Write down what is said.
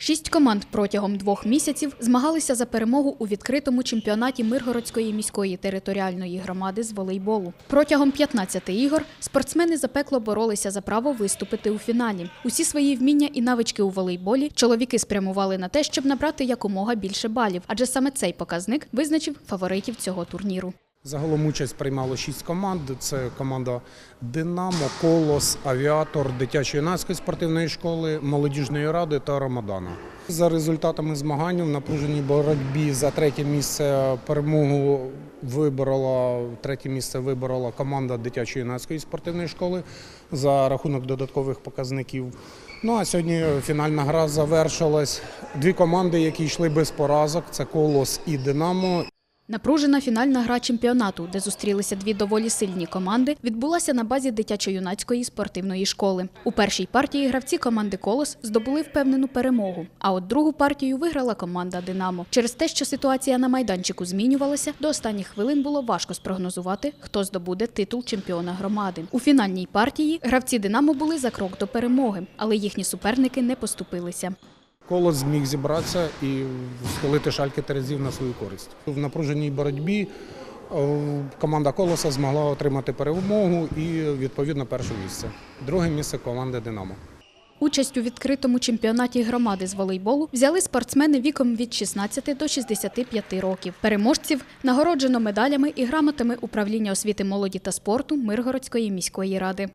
Шість команд протягом двох місяців змагалися за перемогу у відкритому чемпіонаті Миргородської міської територіальної громади з волейболу. Протягом 15 ігор спортсмени запекло боролися за право виступити у фіналі. Усі свої вміння і навички у волейболі чоловіки спрямували на те, щоб набрати якомога більше балів, адже саме цей показник визначив фаворитів цього турніру. Загалом участь приймало шість команд. Це команда Динамо, Колос, Авіатор, дитячо-юнацької спортивної школи, молодіжної ради та Рамадана. За результатами змагань в напруженій боротьбі за третє місце перемогу виборола третє місце виборола команда дитячо-юнацької спортивної школи за рахунок додаткових показників. Ну а сьогодні фінальна гра завершилась. Дві команди, які йшли без поразок, це Колос і Динамо. Напружена фінальна гра чемпіонату, де зустрілися дві доволі сильні команди, відбулася на базі дитячо-юнацької спортивної школи. У першій партії гравці команди Колос здобули впевнену перемогу. А от другу партію виграла команда Динамо. Через те, що ситуація на майданчику змінювалася, до останніх хвилин було важко спрогнозувати, хто здобуде титул чемпіона громади. У фінальній партії гравці Динамо були за крок до перемоги, але їхні суперники не поступилися. Колос зміг зібратися і схилити шальки терезів на свою користь. В напруженій боротьбі е, команда Колоса змогла отримати перемогу і відповідно перше місце. Друге місце команди Динамо. Участь у відкритому чемпіонаті громади з волейболу взяли спортсмени віком від 16 до 65 років. Переможців нагороджено медалями і грамотами управління освіти молоді та спорту Миргородської міської ради.